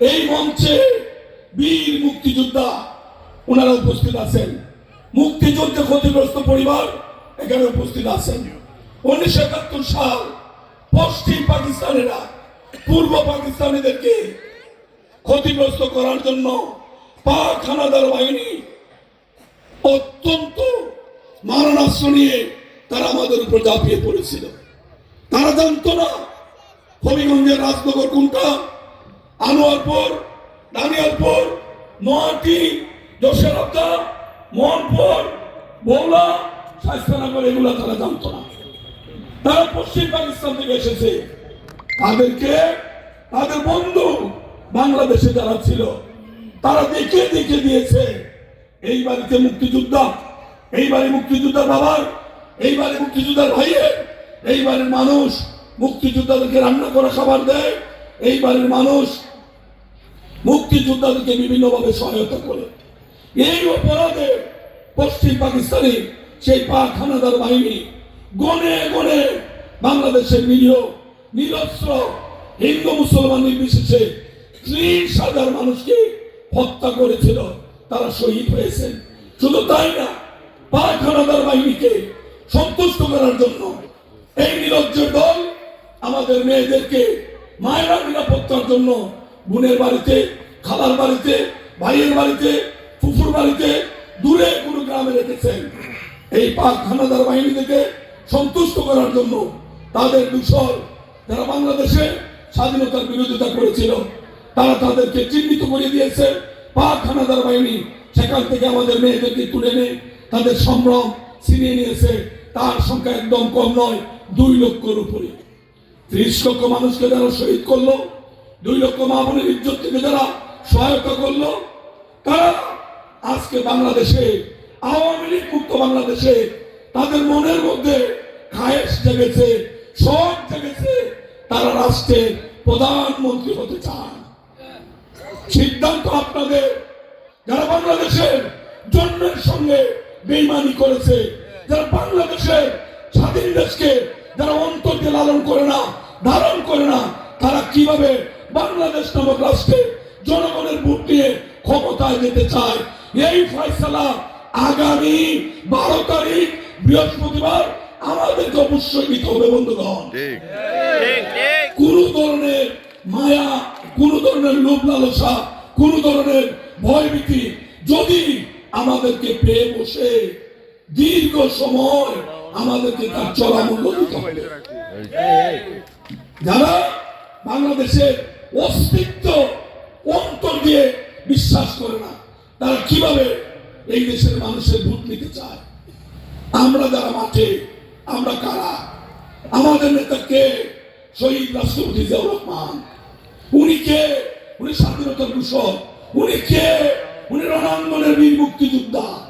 এই মঞ্চে বীর মুক্তিযোদ্ধা ওনারা উপস্থিত আছেন। মুক্তিযুদ্ধে ক্ষতিগ্রস্ত পরিবার এখানে উপস্থিত আছেন। উনিশশো একাত্তর সাল পশ্চিম পাকিস্তানেরা পূর্ব পাকিস্তানিদেরকে ক্ষতিগ্রস্ত করার জন্য পাক হানাদার বাহিনী অত্যন্ত মারণাস্ত্র নিয়ে তারা আমাদের উপর ঝাঁপিয়ে পড়েছিল। তারা জানতো না হবিগঞ্জের রাজনগর কোনটা আনোয়ারপুর, দানিয়ালপুর নোয়াটি যশোরতা মোহনপুর বৌলা স্বাস্থ্যনগর এগুলো তারা জানতো না। তারা পশ্চিম পাকিস্তান থেকে এসেছে। তাদেরকে, তাদের বন্ধু বাংলাদেশে যারা ছিল, তারা দেখে দেখে দিয়েছে, এই বাড়িতে মুক্তিযোদ্ধা, এই বাড়ি মুক্তিযোদ্ধার বাবার, এই বাড়ি মুক্তিযোদ্ধার ভাইয়ের, এই বাড়ির মানুষ মুক্তিযোদ্ধাদেরকে রান্না করা খাবার দেয়, এই বাড়ির মানুষ মুক্তিযোদ্ধাদেরকে বিভিন্নভাবে সহায়তা করে। এই অপরাধে পশ্চিম পাকিস্তানি সেই পাক হানাদার বাহিনী গনে গনে বাংলাদেশের নিরীহ, নিরস্ত্র হিন্দু মুসলমান নির্বিশেষে ত্রিশ হাজার মানুষকে হত্যা করেছিল। তারা শহীদ হয়েছেন। শুধু তাই না, পাক হানাদার বাহিনীকে সন্তুষ্ট করার জন্য এই নিরজ্জের দল আমাদের মেয়েদেরকে মায়েরা নিরাপত্তার জন্য বোনের বাড়িতে, খালার বাড়িতে, ভাইয়ের বাড়িতে, ফুফুর বাড়িতে দূরে কোনো গ্রামে রেখেছেন। এই পাক হানাদার বাহিনী থেকে সন্তুষ্ট করার জন্য তাদের দূষর যারা বাংলাদেশে স্বাধীনতার বিরোধিতা করেছিল, তারা তাদেরকে চিহ্নিত করে দিয়েছে। পাক হানাদার বাহিনী সেখান থেকে আমাদের মেয়েদেরকে তুলে এনে তাদের সম্ভ্রম ছিনিয়ে নিয়েছে। তার সংখ্যা একদম কম নয়, দুই লক্ষর উপরে। ত্রিশ লক্ষ মানুষকে যারা শহীদ করল দুই লক্ষ মা বোনের ইজ্জত থেকে যারা সহায়তা করল, তারা আজকে বাংলাদেশে, আওয়ামী লীগ মুক্ত বাংলাদেশে তাদের মনের মধ্যে খায়েশ জেগেছে সব জেগেছে, তারা রাষ্ট্রের প্রধানমন্ত্রী হতে চান। সিদ্ধান্ত আপনাদের, যারা বাংলাদেশের জন্মের সঙ্গে বেইমানি করেছে, যারা বাংলাদেশের স্বাধীন দেশকে যারা অন্তরকে লালন করে না, ধারণ করে না, তারা কীভাবে বাংলাদেশ নামক রাষ্ট্রে জনগণের ভোট নিয়ে ক্ষমতায় যেতে চায়। এই ফয়সালা আগামী বারো তারিখ বৃহস্পতিবার আমাদেরকে অবশ্যই নিতে হবে বন্ধুগণ। কোন ধরনের মায়া কোন ধরনের লোভ লালসা কোন ধরনের ভয়ভীতি যদি আমাদেরকে পেয়ে বসে দীর্ঘ সময় আমাদেরকে তার চড়া মূল্য দিতে হবে। যারা বাংলাদেশের অস্তিত্ব অন্তর দিয়ে বিশ্বাস করে না। তারা কীভাবে এই দেশের মানুষের ভোট নিতে চায়? আমরা যারা মাঠে, আমরা কারা? আমাদের নেতা কে? শহীদ রাষ্ট্রপতি জিয়াউর রহমান। উনি কে? উনি স্বাধীনতার ঘোষক। উনি কে? উনি রণাঙ্গনের বীর মুক্তিযোদ্ধা।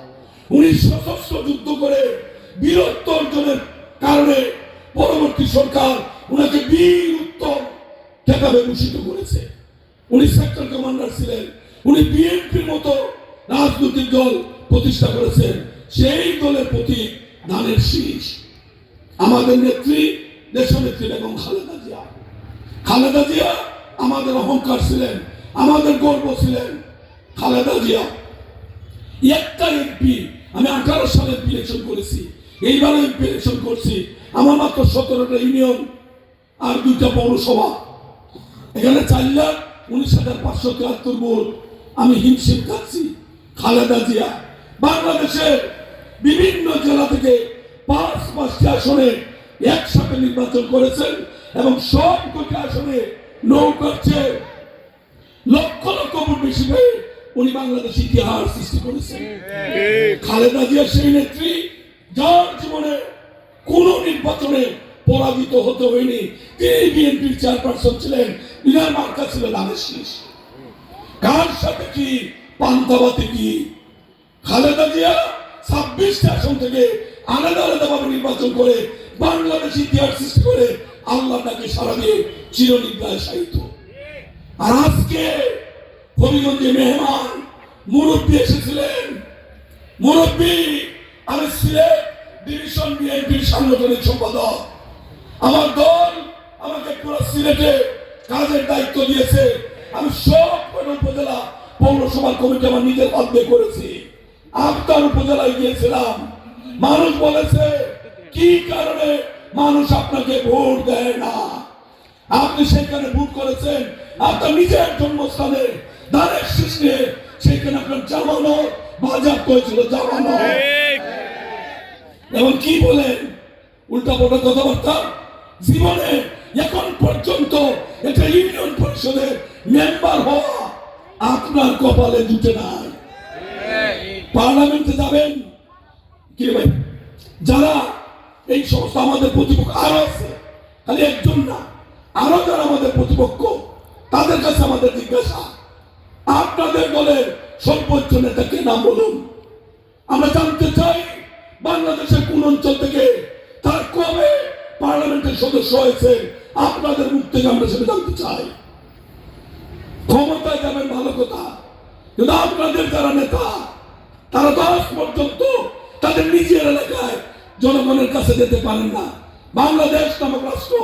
উনি সশস্ত্র যুদ্ধ করে বীরত্ব অর্জনের কারণে পরবর্তী সরকার উনাকে বীর উত্তম খেতাবে ভূষিত করেছে। উনি সেক্টর কমান্ডার ছিলেন। উনি বিএনপির মতো রাজনৈতিক দল প্রতিষ্ঠা করেছেন। সেই দলের প্রতি ধানের শীষ। আমাদের নেত্রী, দেশনেত্রী বেগম খালেদা জিয়া। খালেদা জিয়া আমাদের অহংকার ছিলেন, আমাদের গর্ব ছিলেন। খালেদা জিয়া, একটা এমপি আমি আঠারো সালে ইলেকশন করেছি। এইবার ইলেকশন করছি। আমার মাত্র সতেরোটা ইউনিয়ন আর দুইটা পৌরসভা। এখানে চার লাখ উনিশ হাজার পাঁচশো তিয়াত্তর ভোট আমি হিমশিম খাচ্ছি। খালেদা জিয়া বাংলাদেশের বিভিন্ন জেলা থেকে পাঁচ পাঁচটি আসনে একসাথে নির্বাচন করেছেন এবং সব কটি আসনে নৌকার চেয়ে লক্ষ লক্ষ ভোট বেশি পেয়ে উনি বাংলাদেশ ইতিহাস সৃষ্টি করেছেন। খালেদা জিয়া সেই নেত্রী যার জীবনে কোন নির্বাচনে পরাজিত হতে হয়নি। তিনি বিএনপির চেয়ারপারসন ছিলেন ইনার মার্কা ছিল ধানের শীষ। কার সাথে কি পান্তাবাতে কি? খালেদা জিয়া ছাব্বিশটা আসন থেকে আলাদা আলাদা ভাবে নির্বাচন করে বাংলাদেশ ইতিহাস সৃষ্টি করে আল্লাহ তাকে সারা দিয়ে চিরনিদ্রায় সাহিত্য আর আজকে হবিগঞ্জে মেহমান মুরব্বী এসেছিলেন। মুরব্বী আমি সিলেট ডিভিশন বিএনপির সাংগঠনিক সম্পাদক আমার দল আমাকে পুরো সিলেটে কাজের দায়িত্ব দিয়েছে। আমি সব উপজেলা পৌরসভার কমিটি আমার নিজের দিয়ে করেছি। আপনার উপজেলায় গিয়েছিলাম। মানুষ বলেছে কি কারণে মানুষ আপনাকে ভোট দেয় না? আপনি সেখানে ভোট করেছেন আপনার নিজের জন্মস্থানে শীষ নিয়ে সেখানে আপনার জামানো বাজার করেছিল জামানো। এবং কি বলেন? উল্টা পাল্টা কথাবার্তা? জীবনে এখন পর্যন্ত এটা ইউনিয়ন পরিষদের মেম্বার হওয়া আপনার কপালে জুটে নাই। পার্লামেন্টে যাবেন? কি ভাই? যারা এই সমস্ত আমাদের প্রতিপক্ষ, আরও আছে। খালি একজন না, আরও যারা আমাদের প্রতিপক্ষ, তাদের কাছে আমাদের জিজ্ঞাসা। আপনাদের দলের সর্বোচ্চ নেতাকে নাম বলুন। আমরা জানতে চাই বাংলাদেশের কোন অঞ্চল থেকে পার্লামেন্টের সদস্য হয়েছে আপনাদের মুখ থেকে আমরা সেটা জানতে চাই। ক্ষমতায় যাবেন ভালো কথা, কিন্তু আপনাদের যারা নেতা, তারা দশ পর্যন্ত তাদের নিজের এলাকায় জনগণের কাছে যেতে পারেন না। বাংলাদেশ নামক রাষ্ট্র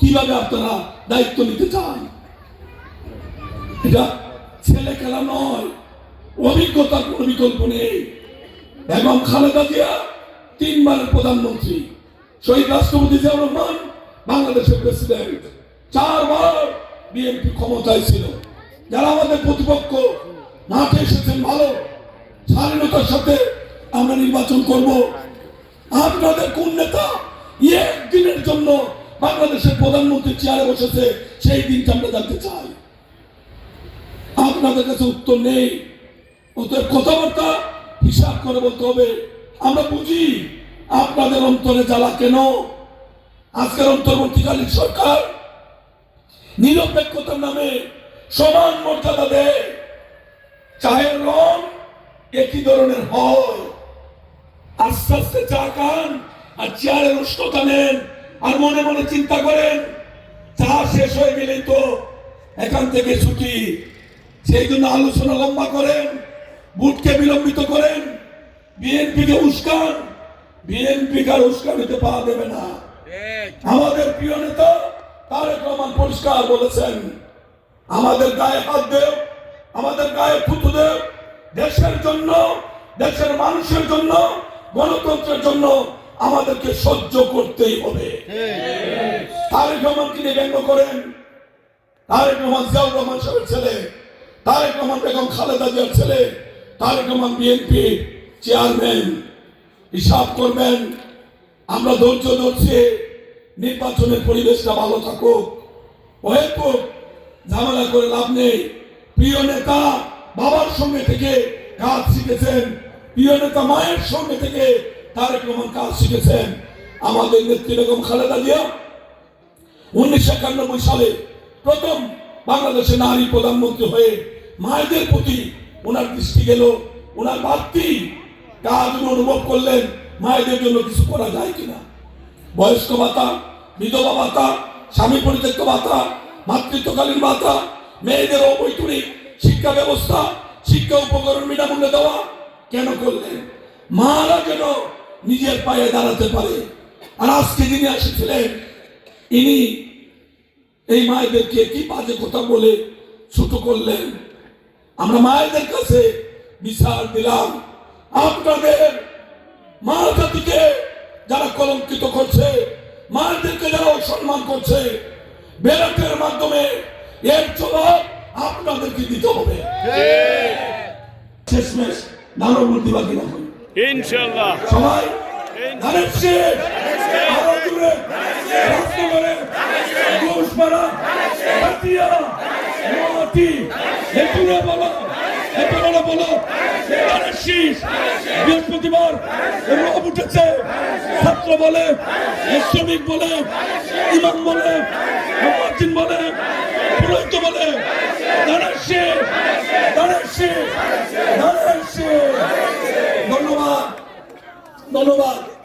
কীভাবে আপনারা দায়িত্ব নিতে চান? এটা ছেলে খেলা নয় অভিজ্ঞতার কোনো বিকল্প নেই। এবং খালেদা জিয়া তিনবারের প্রধানমন্ত্রী, শহীদ রাষ্ট্রপতি জিয়াউর রহমান বাংলাদেশের প্রেসিডেন্ট চারবার বিএনপি ক্ষমতায় ছিল। যারা আমাদের প্রতিপক্ষ, মাঠে এসেছেন ভালো, স্বাধীনতার সাথে আমরা নির্বাচন করব। আপনাদের কোন নেতা একদিনের জন্য বাংলাদেশের প্রধানমন্ত্রী চেয়ারে বসেছে, সেই দিনটা আমরা জানতে চাই। আপনাদের কাছে উত্তর নেই। ওদের কথাবার্তা হিসাব করে বলতে হবে। আমরা বুঝি আপনাদের অন্তরে জ্বালা কেন? আজকের অন্তর্বর্তীকালীন সরকার নিরপেক্ষতার নামে সমান মর্যাদা দেয়, চায়ের রং একই ধরনের হয়। আস্তে আস্তে চা খান আর চেয়ারের উষ্ণতা নেন আর মনে মনে চিন্তা করেন, চা শেষ হয়ে গেলেই তো এখান থেকে ছুটি। সেই জন্য আলোচনা লম্বা করেন বুটকে বিলম্বিত করেন, বিএনপিকে উস্কান, বিএনপি কার উস্কানিতে পাওয়া দেবে না। আমাদের প্রিয় নেতা তারেক রহমান পরিষ্কার বলেছেন, আমাদের গায়ে হাত দেও, আমাদের গায়ে ফুটু দেও, দেশের জন্য, দেশের মানুষের জন্য, গণতন্ত্রের জন্য আমাদেরকে সহ্য করতেই হবে। তারেক রহমান তিনি ব্যঙ্গ করেন? তারেক রহমান জিয়াউর রহমান সাহেবের ছেলে, তারেক রহমান বেগম খালেদা জিয়ার ছেলে, তারেক রহমান বিএনপি চেয়ারম্যান, হিসাব করবেন আমরা ধৈর্য ধরছি, নির্বাচনের পরিবেশটা ভালো থাকুক। হয়তো ঝামেলা করে লাভ নেই। প্রিয় নেতা বাবার সঙ্গে থেকে কাজ শিখেছেন। প্রিয় নেতা মায়ের সঙ্গে থেকে তারেক রহমান কাজ শিখেছেন। আমাদের নেত্রী খালেদা জিয়া উনিশশো একানব্বই সালে প্রথম বাংলাদেশে নারী প্রধানমন্ত্রী হয়ে মায়েদের প্রতি ওনার দৃষ্টি গেল ওনার বাড়তি কাজ অনুভব করলেন। মায়েদের জন্য কিছু করা যায় কিনা? বয়স্ক ভাতা বিধবা ভাতা স্বামী পরিত্যক্ত ভাতা মাতৃত্বকালীন ভাতা মেয়েদের অবৈতনিক শিক্ষা ব্যবস্থা, শিক্ষা উপকরণ বিনামূল্যে দেওয়া কেন করলেন? মারা যেন নিজের পায়ে দাঁড়াতে পারে। আর আজকে যিনি এসেছিলেন, ইনি এই মায়েদেরকে কি বাজে কথা বলে ছোট করলেন? আমরা মায়েদের কাছে বিচার দিলাম। আপনাদের মা জাতিকে যারা কলঙ্কিত করছে মায়েদেরকে যারা অসম্মান করছে ব্যালটের মাধ্যমে এর জবাব আপনাদেরকে দিতে হবে। শেষমেশ নানবর্তী বাকি না হয়। ইনশাল্লাহ সবাই ধানের শীষ, আরও ঘোষপাড়া, হাতিয়া, বলো, এটুরে বলো, বৃহস্পতিবার রব উঠেছে। ছাত্র বলে শ্রমিক বলে ইমাম বলে মার্জিন বলে পুরোহিত বলে ধানের শীষ, ধানের শীষ, ধানের। ধন্যবাদ। ধন্যবাদ।